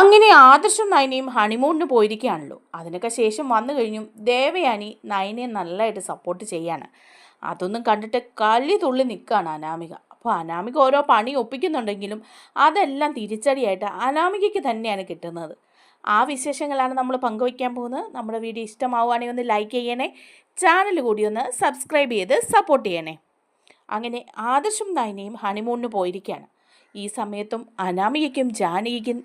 അങ്ങനെ ആദർശം നയനയും ഹണിമൂണിന് പോയിരിക്കുകയാണല്ലോ. അതിനൊക്കെ ശേഷം വന്നു കഴിഞ്ഞും ദേവയാനി നയനയെ നല്ലതായിട്ട് സപ്പോർട്ട് ചെയ്യാണ്. അതൊന്നും കണ്ടിട്ട് കലി തുള്ളി നിൽക്കുകയാണ് അനാമിക. അപ്പോൾ അനാമിക ഓരോ പണി ഒപ്പിക്കുന്നുണ്ടെങ്കിലും അതെല്ലാം തിരിച്ചടിയായിട്ട് അനാമികയ്ക്ക് തന്നെയാണ് കിട്ടുന്നത്. ആ വിശേഷങ്ങളാണ് നമ്മൾ പങ്കുവയ്ക്കാൻ പോകുന്നത്. നമ്മുടെ വീഡിയോ ഇഷ്ടമാവുകയാണെങ്കിൽ ഒന്ന് ലൈക്ക് ചെയ്യണേ. ചാനൽ കൂടി ഒന്ന് സബ്സ്ക്രൈബ് ചെയ്ത് സപ്പോർട്ട് ചെയ്യണേ. അങ്ങനെ ആദർശം നയനയും ഹണിമൂണിന് പോയിരിക്കുകയാണ്. ഈ സമയത്തും അനാമികയ്ക്കും ജാനകിക്കും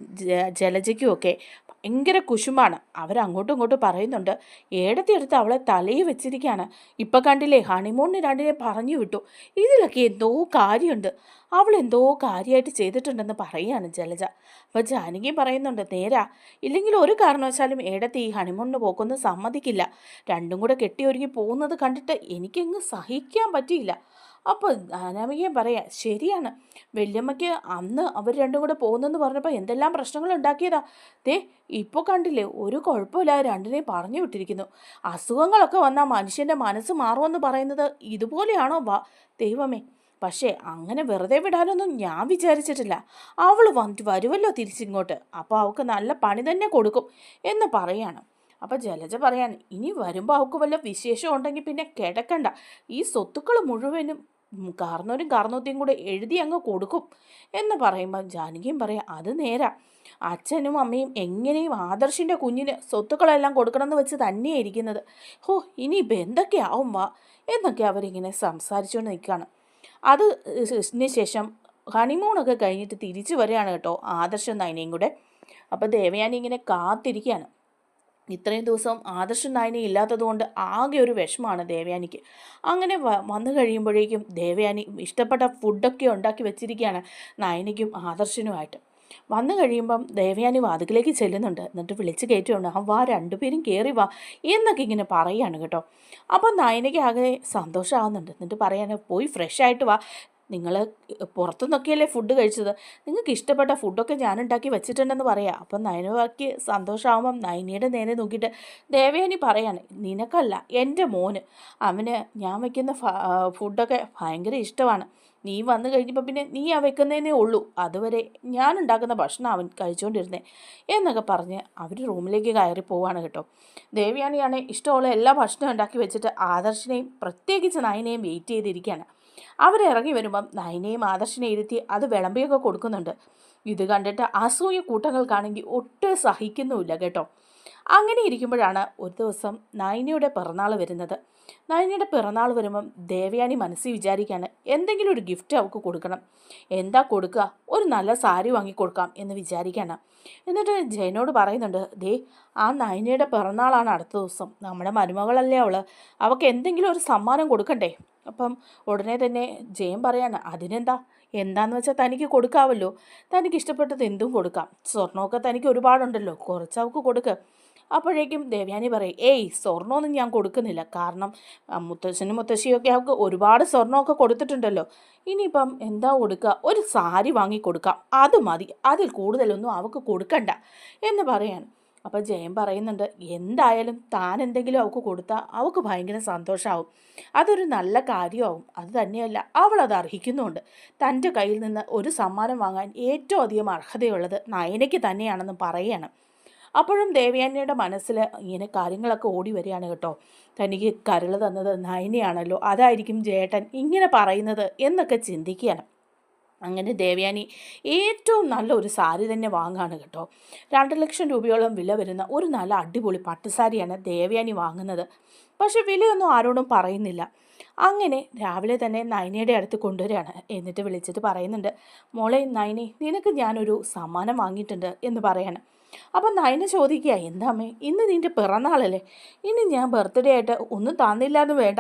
ജലജയ്ക്കും ഒക്കെ ഭയങ്കര കുശുമാണ്. അവരങ്ങോട്ടും ഇങ്ങോട്ടും പറയുന്നുണ്ട്. എടുത്ത് അവളെ തലയിൽ വെച്ചിരിക്കുകയാണ്. ഇപ്പം കണ്ടില്ലേ ഹണിമൂണിന് രണ്ടിനെ പറഞ്ഞു വിട്ടു. ഇതിലൊക്കെ എന്തോ കാര്യമുണ്ട്. അവൾ എന്തോ കാര്യമായിട്ട് ചെയ്തിട്ടുണ്ടെന്ന് പറയുകയാണ് ജലജ. അപ്പോൾ ജാനകി പറയുന്നുണ്ട് നേരാ ഇല്ലെങ്കിൽ ഒരു കാരണവശാലും ഏടത്തി ഈ ഹണിമൂണിന് പോക്കൊന്നും സമ്മതിക്കില്ല. രണ്ടും കൂടെ കെട്ടിയൊരുങ്ങി പോകുന്നത് കണ്ടിട്ട് എനിക്കങ്ങ് സഹിക്കാൻ പറ്റിയില്ല. അപ്പോൾ അനാമികയും പറയാം ശരിയാണ്. വല്യമ്മയ്ക്ക് അന്ന് അവർ രണ്ടും കൂടെ പോകുന്നെന്ന് പറഞ്ഞപ്പോൾ എന്തെല്ലാം പ്രശ്നങ്ങൾ ഉണ്ടാക്കിയതാ? ദേ ഇപ്പോൾ കണ്ടില്ലേ ഒരു കുഴപ്പമില്ല രണ്ടിനെയും പറഞ്ഞു വിട്ടിരിക്കുന്നു. അസുഖങ്ങളൊക്കെ വന്നാൽ മനുഷ്യന്റെ മനസ്സ് മാറുമെന്ന് പറയുന്നത് ഇതുപോലെയാണോ വാ? ദൈവമേ പക്ഷേ അങ്ങനെ വെറുതെ വിടാനൊന്നും ഞാൻ വിചാരിച്ചിട്ടില്ല. അവൾ വന്നിട്ട് വരുമല്ലോ തിരിച്ചിങ്ങോട്ട്. അപ്പോൾ അവൾക്ക് നല്ല പണി തന്നെ കൊടുക്കും എന്ന് പറയാണ്. അപ്പോൾ ജലജ പറയാൻ ഇനി വരുമ്പോൾ അവൾക്ക് വല്ല വിശേഷം ഉണ്ടെങ്കിൽ പിന്നെ കിടക്കണ്ട. ഈ സ്വത്തുക്കൾ മുഴുവനും ഉം, കാർന്നോരും കാർന്നോത്തിയും കൂടെ എഴുതി അങ്ങ് കൊടുക്കും. എന്ന് പറയുമ്പോൾ ജാനകിയും പറയാം അത് നേരാ. അച്ഛനും അമ്മയും എങ്ങനെയും ആദർശിന്റെ കുഞ്ഞിന് സ്വത്തുക്കളെല്ലാം കൊടുക്കണമെന്ന് വെച്ച് തന്നെയാണ് ഇരിക്കുന്നത്. ഹോ ഇനിയിപ്പോൾ എന്തൊക്കെയാവും വാ? എന്നൊക്കെ അവരിങ്ങനെ സംസാരിച്ചുകൊണ്ട് നിൽക്കുകയാണ് അത് ഇതിന് ശേഷം ഹണിമൂണൊക്കെ കഴിഞ്ഞിട്ട് തിരിച്ചു വരികയാണ് കേട്ടോ ആദർശം നയനയും കൂടെ. അപ്പോൾ ദേവയാനി ഇങ്ങനെ കാത്തിരിക്കുകയാണ് ഇത്രയും ദിവസം ആദർശ നായന ഇല്ലാത്തതുകൊണ്ട് ആകെ ഒരു വിഷമമാണ് ദേവയാനിക്ക്. അങ്ങനെ വന്നു കഴിയുമ്പോഴേക്കും ദേവയാനി ഇഷ്ടപ്പെട്ട ഫുഡൊക്കെ ഉണ്ടാക്കി വെച്ചിരിക്കുകയാണ് നായനിക്കും ആദർശനുമായിട്ട്. വന്നു കഴിയുമ്പം ദേവയാനി വാതിക്കലേക്ക് ചെല്ലുന്നുണ്ട്. എന്നിട്ട് വിളിച്ച് കയറ്റുകൊണ്ട് ആ വാ രണ്ടുപേരും കയറി വാ എന്നൊക്കെ ഇങ്ങനെ പറയാണ് കേട്ടോ. അപ്പം നയനയ്ക്ക് ആകെ സന്തോഷമാകുന്നുണ്ട് എന്നിട്ട് പറയാനോ പോയി ഫ്രഷ് ആയിട്ട് വാ. നിങ്ങൾ പുറത്തുനിന്നൊക്കെയല്ലേ ഫുഡ് കഴിച്ചത്? നിങ്ങൾക്ക് ഇഷ്ടപ്പെട്ട ഫുഡൊക്കെ ഞാൻ ഉണ്ടാക്കി വെച്ചിട്ടുണ്ടെന്ന് പറയാം. അപ്പം നയനവാക്ക് സന്തോഷമാകുമ്പം നയനിയുടെ നേരെ നോക്കിയിട്ട് ദേവയാനി പറയാണ് നിനക്കല്ല എന്റെ മോന്. അവന് ഞാൻ വയ്ക്കുന്ന ഫുഡൊക്കെ ഭയങ്കര ഇഷ്ടമാണ്. നീ വന്നു കഴിഞ്ഞപ്പോൾ പിന്നെ നീ ആ വെക്കുന്നതേ ഉള്ളൂ. അതുവരെ ഞാൻ ഉണ്ടാക്കുന്ന ഭക്ഷണം അവൻ കഴിച്ചുകൊണ്ടിരുന്നേ എന്നൊക്കെ പറഞ്ഞ് അവർ റൂമിലേക്ക് കയറി പോവാണ് കേട്ടോ. ദേവയാനിയാണ് ഇഷ്ടമുള്ള എല്ലാ ഭക്ഷണവും ഉണ്ടാക്കി വെച്ചിട്ട് ആദർശിനെയും പ്രത്യേകിച്ച് നയനെയും വെയിറ്റ് ചെയ്തിരിക്കുകയാണ് അവരിറങ്ങി വരുമ്പം നയനെയും ആദർശിനെ ഇരുത്തി അത് വിളമ്പിയൊക്കെ കൊടുക്കുന്നുണ്ട്. ഇത് കണ്ടിട്ട് അസൂയ കൂട്ടങ്ങൾക്കാണെങ്കിൽ ഒട്ടും സഹിക്കുന്നുമില്ല കേട്ടോ. അങ്ങനെ ഇരിക്കുമ്പോഴാണ് ഒരു ദിവസം നയനിയുടെ പിറന്നാൾ വരുന്നത്. നയനിയുടെ പിറന്നാൾ വരുമ്പം ദേവയാനി മനസ്സിൽ വിചാരിക്കുകയാണ് എന്തെങ്കിലും ഒരു ഗിഫ്റ്റ് അവൾക്ക് കൊടുക്കണം. എന്താ കൊടുക്കുക? ഒരു നല്ല സാരി വാങ്ങിക്കൊടുക്കാം എന്ന് വിചാരിക്കുകയാണ്. എന്നിട്ട് ജയനോട് പറയുന്നുണ്ട് ദേ ആ നയനിയുടെ പിറന്നാളാണ് അടുത്ത ദിവസം. നമ്മുടെ മരുമകളല്ലേ അവൾ അവൾക്ക് എന്തെങ്കിലും ഒരു സമ്മാനം കൊടുക്കണ്ടേ? അപ്പം ഉടനെ തന്നെ ജയൻ പറയാണ് അതിനെന്താ? എന്താന്ന് വെച്ചാൽ തനിക്ക് കൊടുക്കാവല്ലോ. തനിക്ക് ഇഷ്ടപ്പെട്ടത് എന്തും കൊടുക്കാം. സ്വർണമൊക്കെ തനിക്ക് ഒരുപാടുണ്ടല്ലോ. കുറച്ച് അവൾക്ക് കൊടുക്ക്. അപ്പോഴേക്കും ദേവ്യാനി പറയും ഏയ് സ്വർണമൊന്നും ഞാൻ കൊടുക്കുന്നില്ല. കാരണം മുത്തശ്ശനും മുത്തശ്ശിയൊക്കെ അവൾക്ക് ഒരുപാട് സ്വർണമൊക്കെ കൊടുത്തിട്ടുണ്ടല്ലോ. ഇനിയിപ്പം എന്താ കൊടുക്കുക? ഒരു സാരി വാങ്ങി കൊടുക്കാം. അത് മതി. അതിൽ കൂടുതലൊന്നും അവൾക്ക് കൊടുക്കണ്ട. എന്ന് പറയാണ്. അപ്പോൾ ജയൻ പറയുന്നുണ്ട് എന്തായാലും താൻ എന്തെങ്കിലും അവൾക്ക് കൊടുത്താൽ അവൾക്ക് ഭയങ്കര സന്തോഷമാവും അതൊരു നല്ല കാര്യമാവും. അത് തന്നെയല്ല അവൾ അത് അർഹിക്കുന്നുണ്ട്. തന്റെ കയ്യിൽ നിന്ന് ഒരു സമ്മാനം വാങ്ങാൻ ഏറ്റവും അധികം അർഹതയുള്ളത് നയനയ്ക്ക് തന്നെയാണെന്ന് പറയാണ്. അപ്പോഴും ദേവയാനിയുടെ മനസ്സിൽ ഇങ്ങനെ കാര്യങ്ങളൊക്കെ ഓടി വരികയാണ് കേട്ടോ. തനിക്ക് കരൾ തന്നത് നയനയാണല്ലോ അതായിരിക്കും ജേട്ടൻ ഇങ്ങനെ പറയുന്നത് എന്നൊക്കെ ചിന്തിക്കുകയാണ്. അങ്ങനെ ദേവയാനി ഏറ്റവും നല്ല ഒരു സാരി തന്നെ വാങ്ങാണ് കേട്ടോ. രണ്ട് ലക്ഷം രൂപയോളം വില വരുന്ന ഒരു നല്ല അടിപൊളി പട്ടുസാരിയാണ് ദേവയാനി വാങ്ങുന്നത്. പക്ഷെ വിലയൊന്നും ആരോടും പറയുന്നില്ല. അങ്ങനെ രാവിലെ തന്നെ നൈനയുടെ അടുത്ത് കൊണ്ടുവരികയാണ്. എന്നിട്ട് വിളിച്ചിട്ട് പറയുന്നുണ്ട് മോളെ നൈനി നിനക്ക് ഞാനൊരു സമ്മാനം വാങ്ങിയിട്ടുണ്ട് എന്ന് പറയാണ്. അപ്പം നൈന ചോദിക്കുക എന്താ അമ്മേ ഇന്ന് നിന്റെ പിറന്നാളല്ലേ? ഇനി ഞാൻ ബർത്ത്ഡേ ആയിട്ട് ഒന്നും തന്നില്ല എന്ന് വേണ്ട.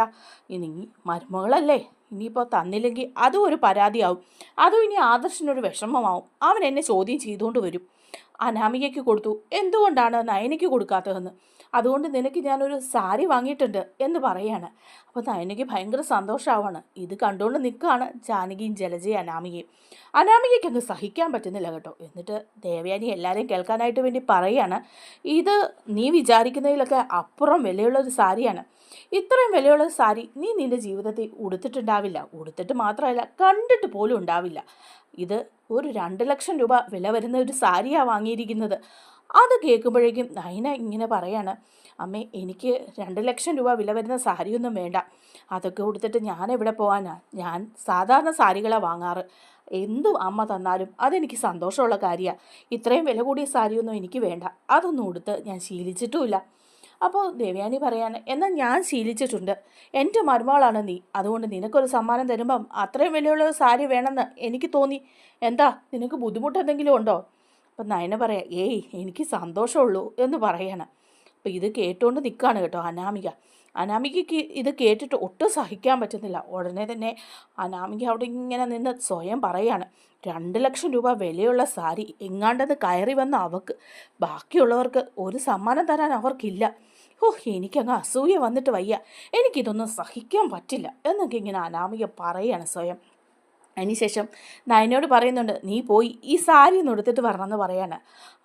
ഇനി മരുമകളല്ലേ? ഇനിയിപ്പോൾ തന്നില്ലെങ്കിൽ അതും ഒരു പരാതിയാവും. അതും ഇനി ആദർശനൊരു വിഷമമാവും. അവൻ എന്നെ ചോദ്യം ചെയ്തുകൊണ്ട് വരും. അനാമികയ്ക്ക് കൊടുത്തു. എന്തുകൊണ്ടാണ് നയനയ്ക്ക് കൊടുക്കാത്തതെന്ന്? അതുകൊണ്ട് നിനക്ക് ഞാനൊരു സാരി വാങ്ങിയിട്ടുണ്ട് എന്ന് പറയാണ്. അപ്പോൾ നയനയ്ക്ക് ഭയങ്കര സന്തോഷമാവാണ് ഇത് കണ്ടുകൊണ്ട് നിൽക്കുകയാണ് ജാനകിയും ജലജയും അനാമികയും. അനാമികയ്ക്ക് അങ്ങ് സഹിക്കാൻ പറ്റുന്നില്ല കേട്ടോ. എന്നിട്ട് ദേവയാനി എല്ലാവരെയും കേൾക്കാനായിട്ട് വേണ്ടി പറയാണ്. ഇത് നീ വിചാരിക്കുന്നതിലൊക്കെ അപ്പുറം വിലയുള്ള ഒരു സാരിയാണ്. ഇത്രയും വിലയുള്ള സാരി നീ നിന്റെ ജീവിതത്തിൽ ഉടുത്തിട്ടുണ്ടാവില്ല. ഉടുത്തിട്ട് മാത്രമല്ല കണ്ടിട്ട് പോലും ഉണ്ടാവില്ല. ഇത് ഒരു രണ്ട് ലക്ഷം രൂപ വില വരുന്ന ഒരു സാരിയാണ് വാങ്ങിയിരിക്കുന്നത്. അത് കേൾക്കുമ്പോഴേക്കും നൈന ഇങ്ങനെ പറയാണ് അമ്മേ എനിക്ക് രണ്ട് ലക്ഷം രൂപ വില വരുന്ന സാരിയൊന്നും വേണ്ട. അതൊക്കെ കൊടുത്തിട്ട് ഞാൻ എവിടെ പോകാനാ ഞാൻ സാധാരണ സാരികളാണ് വാങ്ങാറ്. എന്തു അമ്മ തന്നാലും അതെനിക്ക് സന്തോഷമുള്ള കാര്യമാണ് ഇത്രയും വില കൂടിയ സാരിയൊന്നും എനിക്ക് വേണ്ട. അതൊന്നും കൊടുത്ത് ഞാൻ ശീലിച്ചിട്ടുമില്ല. അപ്പോൾ ദേവയാനി പറയാൻ എന്നാൽ ഞാൻ ശീലിച്ചിട്ടുണ്ട്. എന്റെ മരുമകളാണ് നീ. അതുകൊണ്ട് നിനക്കൊരു സമ്മാനം തരുമ്പം അത്രയും വിലയുള്ള സാരി വേണമെന്ന് എനിക്ക് തോന്നി. എന്താ നിനക്ക് ബുദ്ധിമുട്ട് എന്തെങ്കിലും ഉണ്ടോ? അപ്പം നയന പറയാം ഏയ് എനിക്ക് സന്തോഷമുള്ളൂ എന്ന് പറയാണ്. അപ്പം ഇത് കേട്ടുകൊണ്ട് നിൽക്കുകയാണ് കേട്ടോ അനാമിക. അനാമികയ്ക്ക് ഇത് കേട്ടിട്ട് ഒട്ടും സഹിക്കാൻ പറ്റുന്നില്ല. ഉടനെ തന്നെ അനാമിക അവിടെ ഇങ്ങനെ നിന്ന് സ്വയം പറയാണ് രണ്ട് ലക്ഷം രൂപ വിലയുള്ള സാരി എങ്ങാണ്ടത് കയറി വന്ന അവക്ക്. ബാക്കിയുള്ളവർക്ക് ഒരു സമ്മാനം തരാൻ അവർക്കില്ല. ഓ എനിക്കങ്ങ് അസൂയ വന്നിട്ട് വയ്യ. എനിക്കിതൊന്നും സഹിക്കാൻ പറ്റില്ല എന്നൊക്കെ ഇങ്ങനെ അനാമിക പറയാണ് സ്വയം. അതിനുശേഷം നയനോട് പറയുന്നുണ്ട് നീ പോയി ഈ സാരി ഒന്ന് എടുത്തിട്ട് വരണമെന്ന് പറയാണ്.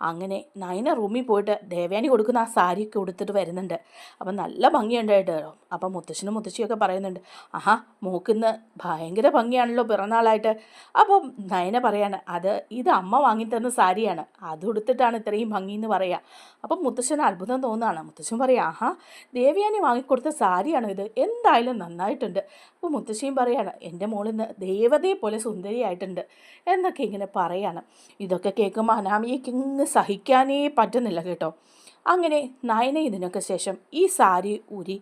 അങ്ങനെ നയന റൂമിൽ പോയിട്ട് ദേവയാനി കൊടുക്കുന്ന ആ സാരിയൊക്കെ ഉടുത്തിട്ട് വരുന്നുണ്ട്. അപ്പം നല്ല ഭംഗിയുണ്ടായിട്ട് അപ്പം മുത്തശ്ശനും മുത്തശ്ശിയൊക്കെ പറയുന്നുണ്ട് ആഹാ മൂക്കുന്ന ഭയങ്കര ഭംഗിയാണല്ലോ പിറന്നാളായിട്ട്. അപ്പം നയന പറയാണ് അത് ഇത് അമ്മ വാങ്ങിത്തന്ന സാരിയാണ്. അത് ഉടുത്തിട്ടാണ് ഇത്രയും ഭംഗി എന്ന് പറയുക അപ്പം മുത്തശ്ശന് അത്ഭുതം തോന്നുകയാണ് മുത്തശ്ശൻ പറയാം ആഹാ ദേവയാനി വാങ്ങിക്കൊടുത്ത സാരിയാണോ ഇത്? എന്തായാലും നന്നായിട്ടുണ്ട്. അപ്പോൾ മുത്തശ്ശിയും പറയാണ് എന്റെ മോളിൽ നിന്ന് ദേവതയെ പോലെ സുന്ദരിയായിട്ടുണ്ട് എന്നൊക്കെ ഇങ്ങനെ പറയാണ്. ഇതൊക്കെ കേൾക്കുമ്പോൾ അനാമിയയ്ക്ക് ഇങ്ങ് സഹിക്കാനേ പറ്റുന്നില്ല കേട്ടോ. അങ്ങനെ നയന ഇതിനൊക്കെ ശേഷം ഈ സാരി ഊരി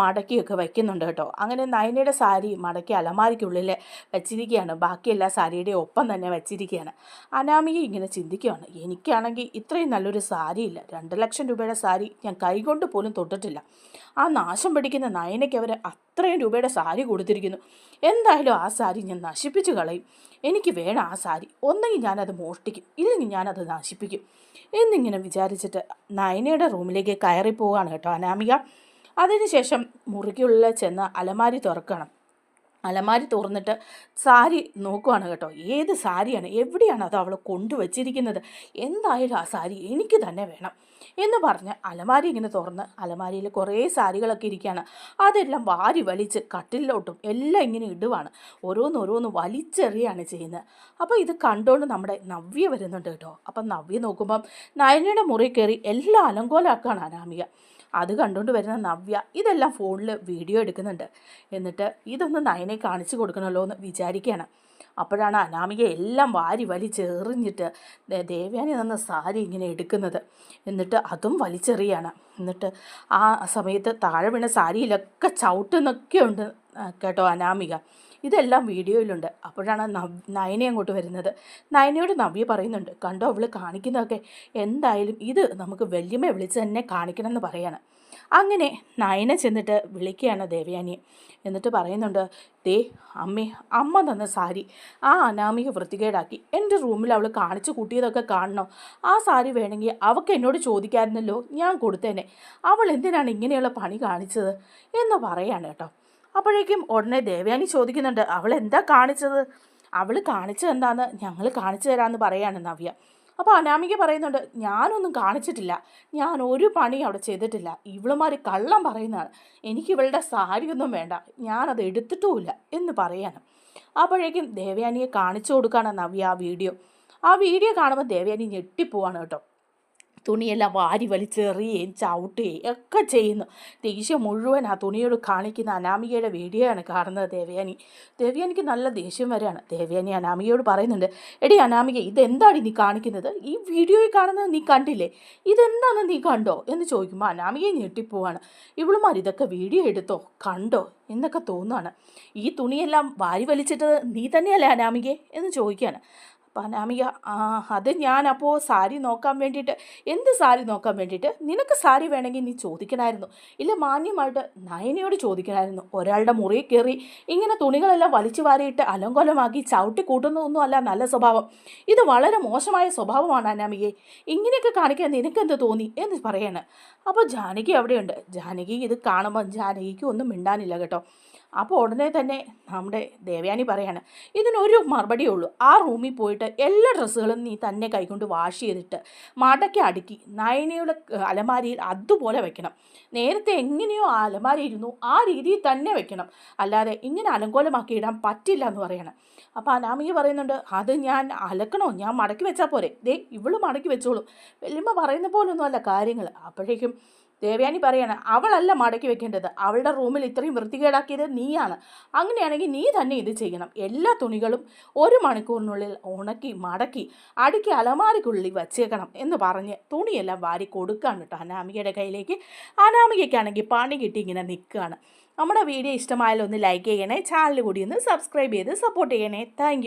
മടക്കിയൊക്കെ വയ്ക്കുന്നുണ്ട് കേട്ടോ. അങ്ങനെ നയനയുടെ സാരി മടക്കി അലമാരിക്കുള്ളിൽ വെച്ചിരിക്കുകയാണ്. ബാക്കി എല്ലാ സാരിയുടെ ഒപ്പം തന്നെ വെച്ചിരിക്കുകയാണ്. അനാമിക ഇങ്ങനെ ചിന്തിക്കുകയാണ് എനിക്കാണെങ്കിൽ ഇത്രയും നല്ലൊരു സാരിയില്ല. രണ്ട് ലക്ഷം രൂപയുടെ സാരി ഞാൻ കൈകൊണ്ട് പോലും തൊട്ടിട്ടില്ല. ആ നാശം പിടിക്കുന്ന നയനയ്ക്ക് അവർ അത്രയും രൂപയുടെ സാരി കൊടുത്തിരിക്കുന്നു. എന്തായാലും ആ സാരി ഞാൻ നശിപ്പിച്ചു കളയും. എനിക്ക് വേണം ആ സാരി. ഒന്നെങ്കിൽ ഞാനത് മോഷ്ടിക്കും. ഇല്ലെങ്കിൽ ഞാനത് നശിപ്പിക്കും. എന്നിങ്ങനെ വിചാരിച്ചിട്ട് നയനയുടെ റൂമിലേക്ക് കയറി പോവുകയാണ് കേട്ടോ അനാമിക. അതിനുശേഷം മുറിക്കുള്ളിൽ ചെന്ന് അലമാരി തുറക്കണം. അലമാരി തുറന്നിട്ട് സാരി നോക്കുവാണ് കേട്ടോ. ഏത് സാരിയാണ്? എവിടെയാണ് അത് അവൾ കൊണ്ടുവച്ചിരിക്കുന്നത്? എന്തായാലും ആ സാരി എനിക്ക് തന്നെ വേണം എന്ന് പറഞ്ഞ് അലമാരി ഇങ്ങനെ തുറന്ന് അലമാരിയിൽ കുറേ സാരികളൊക്കെ ഇരിക്കുകയാണ്. അതെല്ലാം വാരി വലിച്ച് കട്ടിലോട്ടും എല്ലാം ഇങ്ങനെ ഇടുവാണ്. ഓരോന്ന് ഓരോന്ന് വലിച്ചെറിയാണ് ചെയ്യുന്നത്. അപ്പോൾ ഇത് കണ്ടുകൊണ്ട് നമ്മുടെ നവ്യ വരുന്നുണ്ട് കേട്ടോ. അപ്പം നവ്യ നോക്കുമ്പം നയനയുടെ മുറി കയറി എല്ലാം അലങ്കോലാക്കാണ് അനാമിക. അത് കണ്ടുകൊണ്ട് വരുന്ന നവ്യ ഇതെല്ലാം ഫോണിൽ വീഡിയോ എടുക്കുന്നുണ്ട്. എന്നിട്ട് ഇതൊന്ന് നയനെ കാണിച്ചു കൊടുക്കണമല്ലോ എന്ന് വിചാരിക്കുകയാണ് അപ്പോഴാണ് അനാമിക എല്ലാം വാരി വലിച്ചെറിഞ്ഞിട്ട് ദേവ്യാനി തന്ന സാരി ഇങ്ങനെ എടുക്കുന്നത്. എന്നിട്ട് അതും വലിച്ചെറിയാണ്. എന്നിട്ട് ആ സമയത്ത് താഴെ വീണ സാരിയിലൊക്കെ ചവിട്ടുന്നൊക്കെ ഉണ്ട് കേട്ടോ അനാമിക. ഇതെല്ലാം വീഡിയോയിലുണ്ട്. അപ്പോഴാണ് നയനെ അങ്ങോട്ട് വരുന്നത്. നയനയോട് നവ്യ പറയുന്നുണ്ട് കണ്ടോ അവൾ കാണിക്കുന്നതൊക്കെ? എന്തായാലും ഇത് നമുക്ക് വല്യമ്മ വിളിച്ച് തന്നെ കാണിക്കണം എന്ന് പറയാണ്. അങ്ങനെ നയന ചെന്നിട്ട് വിളിക്കുകയാണ് ദേവയാനിയെ എന്നിട്ട് പറയുന്നുണ്ട് ദേ അമ്മേ അമ്മ തന്ന സാരി ആ അനാമിക വൃത്തികേടാക്കി. എന്റെ റൂമിൽ അവൾ കാണിച്ചു കൂട്ടിയതൊക്കെ കാണണോ? ആ സാരി വേണമെങ്കിൽ അവൾക്ക് എന്നോട് ചോദിക്കാമായിരുന്നല്ലോ ഞാൻ കൊടുത്തേനെ. അവൾ എന്തിനാണ് ഇങ്ങനെയുള്ള പണി കാണിച്ചത്? എന്ന് പറയാണ് കേട്ടോ. അപ്പോഴേക്കും ഉടനെ ദേവയാനി ചോദിക്കുന്നുണ്ട് അവൾ എന്താ കാണിച്ചത്? അവൾ കാണിച്ചത് എന്താന്ന് ഞങ്ങൾ കാണിച്ചു തരാമെന്ന് പറയാണ് നവ്യ. അപ്പോൾ അനാമിക പറയുന്നുണ്ട് ഞാനൊന്നും കാണിച്ചിട്ടില്ല. ഞാൻ ഒരു പണി അവിടെ ചെയ്തിട്ടില്ല. ഇവളുമാർ കള്ളം പറയുന്നതാണ്. എനിക്ക് ഇവളുടെ സാരിയൊന്നും വേണ്ട. ഞാനത് എടുത്തിട്ടുമില്ല എന്ന് പറയാനും അപ്പോഴേക്കും ദേവയാനിയെ കാണിച്ചു കൊടുക്കുകയാണ് നവ്യ ആ വീഡിയോ. ആ വീഡിയോ കാണുമ്പോൾ ദേവയാനി ഞെട്ടിപ്പോവാണ് കേട്ടോ. തുണിയെല്ലാം വാരി വലിച്ചെറിയുകയും ചവിട്ടുകയും ഒക്കെ ചെയ്യുന്നു. ദേഷ്യം മുഴുവൻ ആ തുണിയോട് കാണിക്കുന്ന അനാമികയുടെ വീഡിയോയാണ് കാണുന്നത് ദേവയാനി. ദേവയാനിക്ക് നല്ല ദേഷ്യം വരെയാണ്. ദേവയാനി അനാമികയോട് പറയുന്നുണ്ട് എടി അനാമിക ഇതെന്താണ് നീ കാണിക്കുന്നത്? ഈ വീഡിയോയിൽ കാണുന്നത് നീ കണ്ടില്ലേ? ഇതെന്താണ് നീ കണ്ടോ? എന്ന് ചോദിക്കുമ്പോൾ അനാമികയെ ഞെട്ടിപ്പോവാണ്. ഇവളുമാർ ഇതൊക്കെ വീഡിയോ എടുത്തോ? കണ്ടോ? എന്നൊക്കെ തോന്നുകയാണ് ഈ തുണിയെല്ലാം വാരി വലിച്ചിട്ടത് നീ തന്നെയല്ലേ അനാമികയെ എന്ന് ചോദിക്കുകയാണ് അപ്പം അനാമിക ആ അത് ഞാൻ സാരി നോക്കാൻ വേണ്ടിയിട്ട് എന്ത് സാരി നോക്കാൻ വേണ്ടിയിട്ട്? നിനക്ക് സാരി വേണമെങ്കിൽ നീ ചോദിക്കണമായിരുന്നു ഇല്ല മാന്യമായിട്ട് നയനയോട് ചോദിക്കണമായിരുന്നു ഒരാളുടെ മുറിയിൽ കയറി ഇങ്ങനെ തുണികളെല്ലാം വലിച്ചു വാരിയിട്ട് അലങ്കോലമാക്കി ചവിട്ടി കൂട്ടുന്നതൊന്നും അല്ല നല്ല സ്വഭാവം. ഇത് വളരെ മോശമായ സ്വഭാവമാണ് അനാമികയെ. ഇങ്ങനെയൊക്കെ കാണിക്കാൻ നിനക്കെന്ത് തോന്നി എന്ന് പറയാണ്. അപ്പോൾ ജാനകി അവിടെയുണ്ട്. ജാനകി ഇത് കാണുമ്പോൾ ജാനകിക്ക് ഒന്നും മിണ്ടാനില്ല കേട്ടോ. അപ്പോൾ ഉടനെ തന്നെ നമ്മുടെ ദേവയാനി പറയാണ് ഇതിനൊരു മറുപടിയേ ഉള്ളൂ ആ റൂമിൽ പോയിട്ട് എല്ലാ ഡ്രസ്സുകളും നീ തന്നെ കൈകൊണ്ട് വാഷ് ചെയ്തിട്ട് മടക്കി അടുക്കി നയനയുടെ അലമാരിയിൽ അതുപോലെ വെക്കണം. നേരത്തെ എങ്ങനെയോ ആ അലമാരി ഇരുന്നു ആ രീതിയിൽ തന്നെ വെക്കണം. അല്ലാതെ ഇങ്ങനെ അലങ്കോലമാക്കി ഇടാൻ പറ്റില്ല എന്ന് പറയണം. അപ്പോൾ അനാമിക പറയുന്നുണ്ട് അത് ഞാൻ അലക്കണോ? ഞാൻ മടക്കി വെച്ചാൽ പോരെ. ദേ ഇവൾ മടക്കി വെച്ചോളൂ. വലിയ പറയുന്ന പോലൊന്നും അല്ല കാര്യങ്ങൾ അപ്പോഴേക്കും ദേവയാനി പറയാണ് അവളല്ല മടക്കി വെക്കേണ്ടത്. അവളുടെ റൂമിൽ ഇത്രയും വൃത്തികേടാക്കിയത് നീയാണ്. അങ്ങനെയാണെങ്കിൽ നീ തന്നെ ഇത് ചെയ്യണം. എല്ലാ തുണികളും ഒരു മണിക്കൂറിനുള്ളിൽ ഉണക്കി മടക്കി അടുക്കി അലമാരിക്കുള്ളിൽ വച്ചേക്കണം എന്ന് പറഞ്ഞ് തുണിയെല്ലാം വാരി കൊടുക്കുകയാണ് കേട്ടോ അനാമികയുടെ കയ്യിലേക്ക്. അനാമികയ്ക്കാണെങ്കിൽ പണി കിട്ടി ഇങ്ങനെ നിൽക്കുകയാണ്. നമ്മുടെ വീഡിയോ ഇഷ്ടമായാലും ഒന്ന് ലൈക്ക് ചെയ്യണേ ചാനൽ കൂടി ഒന്ന് സബ്സ്ക്രൈബ് ചെയ്ത് സപ്പോർട്ട് ചെയ്യണേ. താങ്ക്